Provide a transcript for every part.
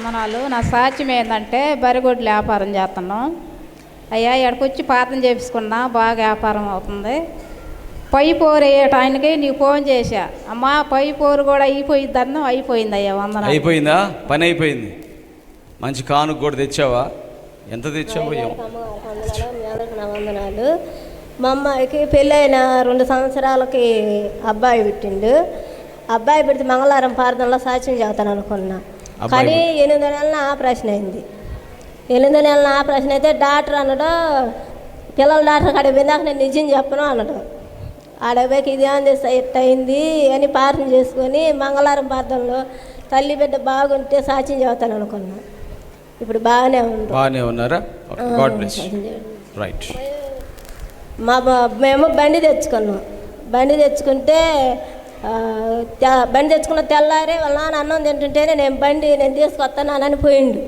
వందనాలు. నా సాక్ష్యం ఏంటంటే బరిగొడ్లు వ్యాపారం చేస్తున్నాం. అయ్యా ఎక్కడికొచ్చి పాతం చేపించుకున్నా బాగా వ్యాపారం అవుతుంది. పై పోరు వేయటానికి నీకు ఫోన్ చేశా. అమ్మా పై పోరు కూడా అయిపోయింది అన్నం అయిపోయింది అయ్యా వందనాలు. అయిపోయిందా? పని అయిపోయింది. మంచి కానుక కూడా తెచ్చావా? ఎంత తెచ్చావో వందనాలు మీ అమ్మాయికి పెళ్ళైన రెండు సంవత్సరాలకి అబ్బాయి పుట్టిండు. అబ్బాయి పెడితే మంగళవారం ప్రార్థనలో సాక్ష్యం చెబుతాను అనుకున్నా కానీ ఎనిమిది నెలల ఆపరేషన్ అయింది. ఎనిమిది నెలల ఆపరేషన్ అయితే డాక్టర్ అన్నాడు పిల్లల డాక్టర్ కాడికి పోయినాక నేను నిజం చెప్పను అన్నాడు ఆడపోయి ఇది ఏం చేస్తా అయింది అని ప్రార్థన చేసుకొని మంగళవారం ప్రార్థనలో తల్లి బిడ్డ బాగుంటే సాక్ష్యం చెబుతాను అనుకున్నా. ఇప్పుడు బాగానే ఉంది. బాగానే ఉన్నారా? గాడ్ బ్లెస్ రైట్ మా బ- మేము బండి తెచ్చుకున్నాం. బండి తెచ్చుకుంటే బండి తెచ్చుకున్న తెల్లారే వాళ్ళ నాన్న అన్నం తింటుంటేనే నేను బండి నేను తీసుకొస్తానని పోయిండు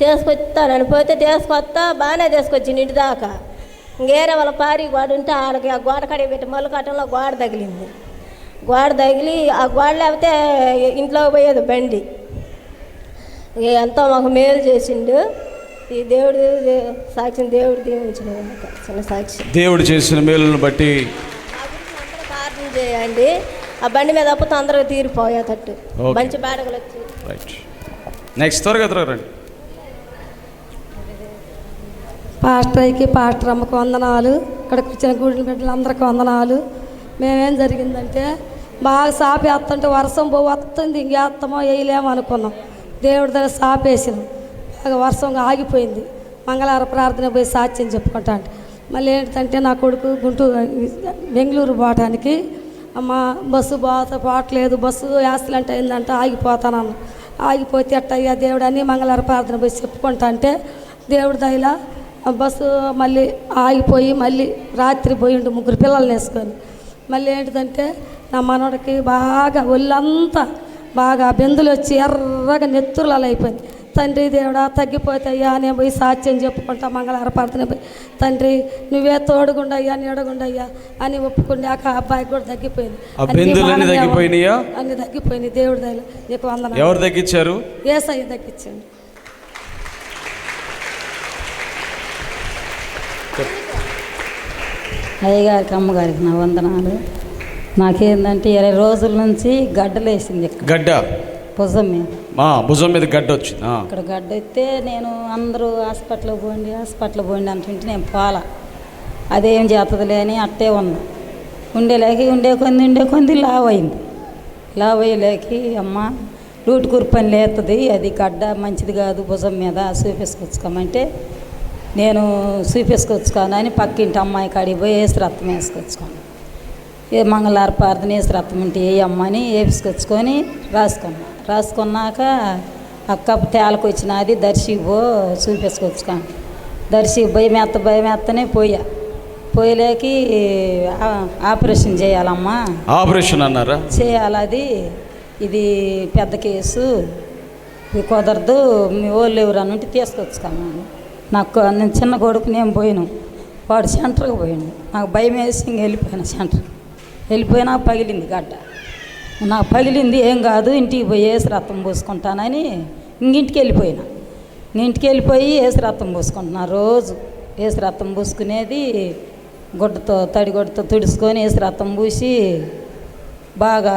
తీసుకొస్తానని పోతే తీసుకొస్తా బాగానే తీసుకొచ్చిండు ఇంటి దాకా. ఇంకేరే వాళ్ళ పారి గోడ ఉంటే ఆడకి ఆ గోడ కడిగి పెట్టి మళ్ళీ కట్టంలో గోడ తగిలింది. గోడ తగిలి ఆ గోడ లేకపోతే ఇంట్లోకి పోయేది బండి. ఎంతో మాకు మేలు చేసిండు. ఈ దేవుడు సాక్షిని దేవుడు దీవించిన చిన్న సాక్షి. దేవుడు చేసిన మేలును బట్టి ప్రార్థన చేయండి ఆ బండి మీద అప్పు తొందరగా తీరిపోయేటట్టు. Okay. మంచి బాడగలు వచ్చి. రైట్ నెక్స్ట్ త్వరగా త్వరగా రండి. పాస్టర్కి పాస్టర్ అమ్మకు వందనాలు. ఇక్కడికి వచ్చిన గుడి బిడ్డలందరికీ వందనాలు. మేమేం జరిగిందంటే బాగా సాపి వేస్తుంటే వర్షం పో వస్తుంది ఇంకేస్తామో వేయలేమో అనుకున్నాం. దేవుడి దగ్గర సాపేసినాం. బాగా వర్షం ఆగిపోయింది. మంగళవారం ప్రార్థన పోయి సాక్ష్యం చెప్పుకుంటా అంటే మళ్ళీ ఏంటంటే నా కొడుకు గుంటూరు బెంగళూరు పోవటానికి అమ్మ బస్సు పోత పోవట్లేదు బస్సు యాక్సిడెంట్ అయిందంట ఆగిపోతానన్న ఆగిపోతే అట్టయ్యా దేవుడు అని మంగళవార ప్రార్థన పోయి చెప్పుకుంటా అంటే దేవుడి దయలా బస్సు మళ్ళీ ఆగిపోయి మళ్ళీ రాత్రి పోయిండు ముగ్గురు పిల్లల్ని వేసుకొని. మళ్ళీ ఏంటిదంటే నా మనవడికి బాగా ఒళ్ళంతా బాగా బెందులు వచ్చి ఎర్రగా నెత్తురులలో అయిపోయింది. తండ్రి దేవుడా తగ్గిపోతాయ్యా నేను పోయి సాక్ష్యం చెప్పుకుంటా మంగళవారం ప్రార్థన పోయి తండ్రి నువ్వే తోడుగుండయ్యా నీడగుండయ్యా అని ఒప్పుకున్నాక ఆ అబ్బాయికి కూడా తగ్గిపోయింది. అన్ని తగ్గిపోయినాయా? అన్ని తగ్గిపోయినాయి. దేవుడి దయలో నీకు వందన ఎవరు తగ్గించారు? ఏసయ్య తగ్గించండి. అయ్యగారికి అమ్మగారికి నా వందనాలు. నాకేందంటే ఇరవై రోజుల నుంచి గడ్డలేసింది గడ్డ? భుజం మీద. మా భుజం మీద గడ్డ వచ్చింది. ఇక్కడ గడ్డ అయితే నేను అందరూ హాస్పిటల్కి పోండి హాస్పిటల్కి పోండి అంటుంటే నేను పోలా. అదేం చేతదిలే అని అట్టే ఉన్నా. ఉండేలేకి ఉండే కొంది ఉండే కొంది లావ్ అయింది లావ్ అయ్యేలేకి అమ్మ రూట్ కుర్పని లేస్తుంది అది గడ్డ మంచిది కాదు భుజం మీద చూపించుకొచ్చుకోమంటే నేను చూపించుకొచ్చుకోను అని పక్కింటి అమ్మాయి కాడికి పోయి వేసి రక్తం వేసుకొచ్చుకోను ఏ మంగళవార ప్రార్థన వేసి రక్తం ఉంటే ఏ అమ్మని వేసుకొచ్చుకొని రాసుకున్నా. రాసుకున్నాక అక్క తేలకు వచ్చినది దర్శికి పో చూపించుకొచ్చుకోండి దర్శికి భయం ఎత్త భయం ఎత్తనే పోయా. పోయలేకి ఆపరేషన్ చేయాలమ్మా. ఆపరేషన్ అన్నారా? చేయాలి అది. ఇది పెద్ద కేసు. ఇది కుదరదు మీ వాళ్ళు ఎవరు అని ఉంటే తీసుకొచ్చుకున్నాను నాకు నేను చిన్న కొడుకు నేను పోయాను. వాడు సెంటర్కి పోయాడు. నాకు భయం వేసి ఇంక వెళ్ళిపోయాను సెంటర్కి. వెళ్ళిపోయినా పగిలింది గడ్డ. నాకు పగిలింది ఏం కాదు ఇంటికి పోయి వేసి రక్తం పోసుకుంటానని ఇంకింటికి వెళ్ళిపోయినా. ఇంటికి వెళ్ళిపోయి వేసి రక్తం పోసుకుంటున్నా రోజు. వేసి రక్తం పూసుకునేది గుడ్డతో తడి గుడ్డతో తుడుచుకొని వేసి రక్తం పూసి బాగా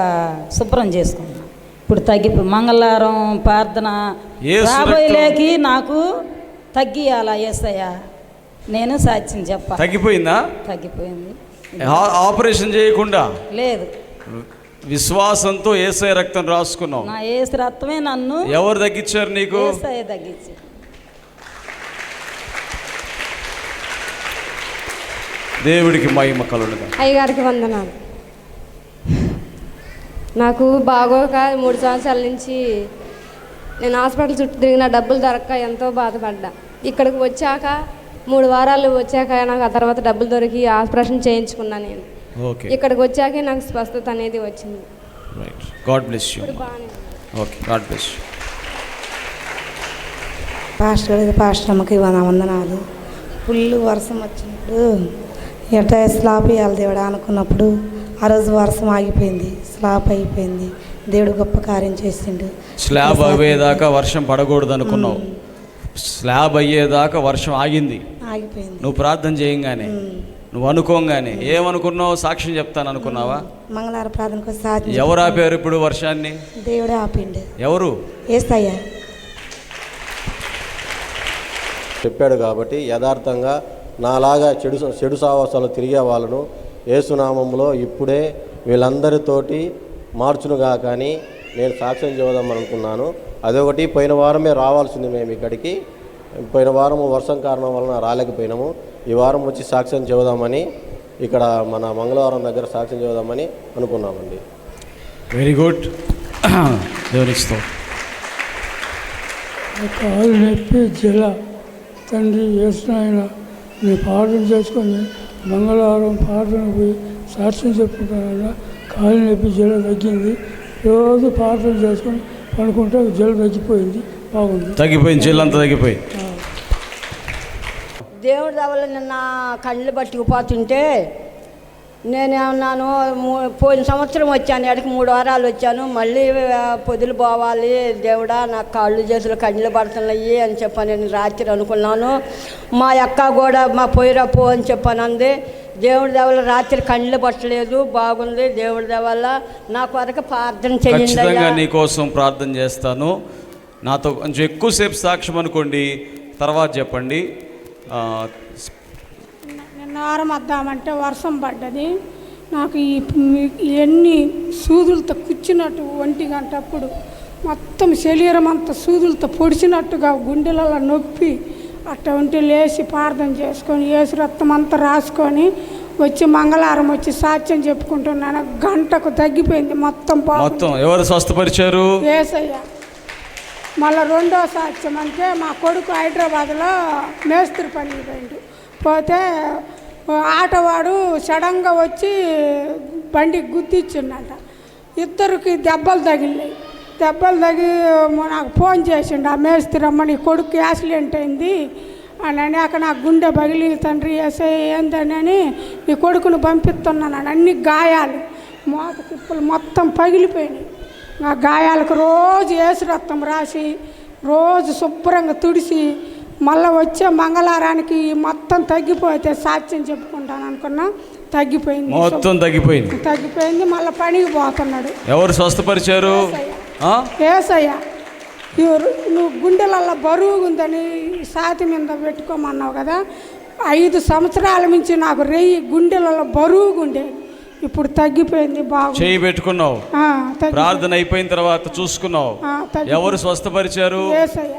శుభ్రం చేసుకున్నా. ఇప్పుడు తగ్గిపోయి మంగళవారం ప్రార్థన రాబోయేలేకి నాకు తగ్గియాలా ఏసయ్య? నేను సాక్ష్యం చెప్ప. తగ్గిపోయిందా? తగ్గిపోయింది. ఆపరేషన్ చేయకుండా? లేదు. విశ్వాసంతో ఏసఐ రక్తం రాసుకున్నావు. నా ఏసు రక్తమే నన్ను ఎవరు తగ్గించారు నీకు? తగ్గించి. దేవుడికి మహిమ కలుగుగా అయ్యగారికి వందనాలు. నాకు బాగోక మూడు సంవత్సరాల నుంచి నేను హాస్పిటల్ చుట్టూ తిరిగిన డబ్బులు దొరక్క ఎంతో బాధపడ్డా. ఇక్కడికి వచ్చాక మూడు వారాలు వచ్చాక నాకు ఆ తర్వాత డబ్బులు దొరికి ఆపరేషన్ చేయించుకున్నా నేను. ఓకే ఇక్కడికి వచ్చాకే నాకు స్వస్థత అనేది వచ్చింది. Right god bless you. Okay god bless you pastor pastor అమ్మకి వంద వందనాలు. ఫుల్ వర్షం వచ్చినప్పుడు ఎట్లా స్లాప్ వేయాలి దేవుడా అనుకున్నప్పుడు ఆ రోజు వర్షం ఆగిపోయింది స్లాప్ అయిపోయింది. దేవుడు గొప్ప కార్యం చేసిండు. స్లాబ్ అయ్యేదాకా వర్షం పడకూడదు అనుకున్నావు స్లాబ్ అయ్యేదాకా వర్షం ఆగింది. ఆగిపోయింది. నువ్వు ప్రార్థన చేయంగానే. నువ్వు అనుకోగానే ఏమనుకున్నావు సాక్ష్యం చెప్తాను అనుకున్నావా? మంగళవారం ప్రార్థనకు సాధ్యం ఎవరు ఆపారు ఇప్పుడు వర్షాన్ని? దేవుడే ఆపిండు. ఎవరు? చెప్పాడు కాబట్టి యథార్థంగా నాలాగా చెడు చెడు సావాసాలు తిరిగే వాళ్ళను ఏసునామంలో ఇప్పుడే వీళ్ళందరితోటి మార్చునుగా కానీ నేను సాక్ష్యం చేద్దాం అనుకున్నాను. అదొకటి పోయిన వారమే రావాల్సింది మేము ఇక్కడికి. పోయిన వారం వర్షం కారణం వలన రాలేకపోయినాము. ఈ వారం వచ్చి సాక్ష్యం చెబుదామని ఇక్కడ మన మంగళవారం దగ్గర సాక్ష్యం చెబుదామని అనుకున్నామండి. వెరీ గుడ్ దేవునిస్తావు కాలు నొప్పి జిల తండ్రి వేసిన నీ ప్రార్థన చేసుకొని మంగళవారం ప్రార్థన పోయి సాక్ష్యం చెప్పుకుంటానన్నా కాలు నొప్పి జిల తగ్గింది. రోజు ప్రార్థన చేసుకొని పడుకుంటే జిల తగ్గిపోయింది. తగ్గిపోయింది చెల్లంతా తగ్గిపోయింది దేవుడి దవల నిన్న కళ్ళు పట్టుకుపోతుంటే నేనేమన్నాను పోయిన సంవత్సరం వచ్చాను ఎడకి మూడు వారాలు వచ్చాను మళ్ళీ పొదులు పోవాలి దేవుడా నా కాళ్ళు చేతులు కళ్ళు పడుతున్నాయి అని చెప్పని నేను రాత్రి అనుకున్నాను. మా అక్క కూడా మా పోయిరప్పు అని చెప్పని అంది. దేవుడి దేవల రాత్రి కళ్ళు పట్టలేదు బాగుంది. దేవుడి దేవల్ల నా కొరకు ప్రార్థన చేయండి. నీ కోసం ప్రార్థన చేస్తాను. నాతో కొంచెం ఎక్కువసేపు సాక్ష్యం అనుకోండి తర్వాత చెప్పండి. నిన్న వారం వద్దామంటే వర్షం పడ్డది. నాకు ఎన్ని సూదులతో కుచ్చినట్టు ఒంటి గంటప్పుడు మొత్తం శరీరం అంతా సూదులతో పొడిచినట్టుగా గుండెలలో నొప్పి అట్ట ఉంటే లేచి ప్రార్థన చేసుకొని ఏసు రక్తం అంతా రాసుకొని వచ్చి మంగళవారం వచ్చి సాక్ష్యం చెప్పుకుంటున్నాను. గంటకు తగ్గిపోయింది మొత్తం మొత్తం ఎవరు స్వస్థపరిచారు? ఏసయ్య. మళ్ళీ రెండో సాక్ష్యం అంటే మా కొడుకు హైదరాబాద్లో మేస్త్రి పనికి పోయిండు. పోతే ఆటవాడు సడన్గా వచ్చి బండికి గుద్దిచ్చిండట ఇద్దరికి దెబ్బలు తగిలినాయి. దెబ్బలు తగి నాకు ఫోన్ చేసిండు ఆ మేస్త్రి అమ్మ నీ కొడుకు యాక్సిడెంట్ అయింది. అని అన్నాక నాకు గుండె పగిలి తండ్రి ఎస్ఐ ఏందని నీ కొడుకును పంపిస్తున్నాను అన్ని గాయాలు మోత తిప్పులు మొత్తం పగిలిపోయినాయి. ఆ గాయాలకు రోజు ఏసు రక్తం రాసి రోజు శుభ్రంగా తుడిసి మళ్ళీ వచ్చే మంగళవారానికి మొత్తం తగ్గిపోతే సాక్ష్యం చెప్పుకుంటాను అనుకున్నా తగ్గిపోయింది. మొత్తం తగ్గిపోయింది. తగ్గిపోయింది మళ్ళీ పనికి పోతున్నాడు. ఎవరు స్వస్థపరిచారు? ఏసయ్య నువ్వు గుండెలల్లో బరువుగా ఉందని సాతి మీద పెట్టుకోమన్నావు కదా ఐదు సంవత్సరాల నుంచి నాకు రెయ్యి గుండెలలో బరువుగా ఉండేది ఇప్పుడు తగ్గిపోయింది బాగు చేయి పెట్టుకున్నావు. ప్రార్థన అయిపోయిన తర్వాత చూసుకున్నావు. ఎవరు స్వస్థపరిచారు? ఏసయ్య.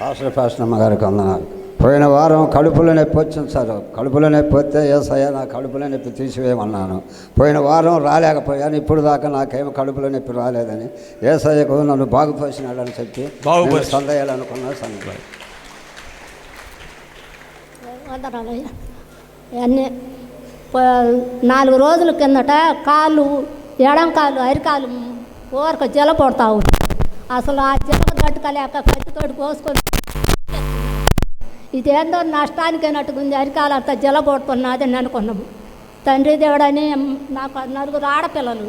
పాస్టర్ పాస్టర్ అమ్మగారికి వందనాలు. పోయిన వారం కడుపులో నొప్పి వచ్చింది సార్. కడుపులో నొప్పి వస్తే ఏసయ్య నా కడుపులో నొప్పి తీసివేయమన్నాను. పోయిన వారం రాలేకపోయాను. ఇప్పుడు దాకా నాకేమో కడుపులో నొప్పి రాలేదని ఏసయ్యకు నన్ను బాగుపోసినాడని చెప్పి బాగుపరిచి- సందేయాలనుకున్నా సంగతి వందనాలయ్య అన్నీ నాలుగు రోజుల కిందట కాళ్ళు ఎడం కాలు అరికాలు ఊరక జల పడతా ఉంది. అసలు ఆ జల కట్టుకోలేక కత్తితోటి కోసుకొని ఇదేందో నష్టానికి ఉంది. అరికాలు అంత జల పడుతున్నది అని అనుకున్నాము. తండ్రి దేవుడని నాకు నలుగురు ఆడపిల్లలు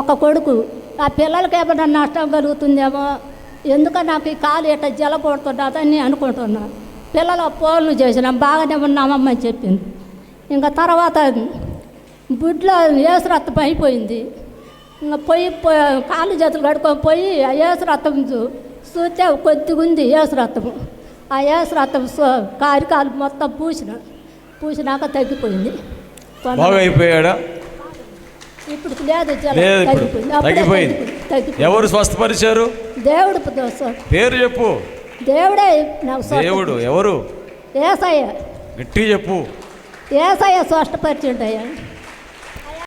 ఒక కొడుకు. ఆ పిల్లలకి ఏమైనా నష్టం కలుగుతుందేమో ఎందుకో నాకు ఈ కాలు ఇట్ట జల పడుతున్నదని అనుకుంటున్నాను పిల్లలు ఫోన్లు చేసినాం బాగానే ఉన్నామమ్మని చెప్పింది. ఇంకా తర్వాత బుడ్లో ఏసు రక్తం అయిపోయింది. ఇంకా పోయి కాళ్ళు చేతులు కడుక్కొని పోయి ఆ ఏసు రక్తం చూ- చూస్తే కొద్దిగా ఉంది ఏసు రక్తము ఆ ఏసు రక్తం కారికాలు మొత్తం పూసిన పూసినాక తగ్గిపోయింది. బాగా అయిపోయాడా ఇప్పుడు లేదు తగ్గిపోయింది. తగ్గిపోయింది. ఎవరు స్వస్థపరిచారు? దేవుడు పేరు చెప్పు. దేవుడే నాకు దేవుడు ఎవరు? ఏసయ్య. గట్టి చెప్పు. ఏసయ్య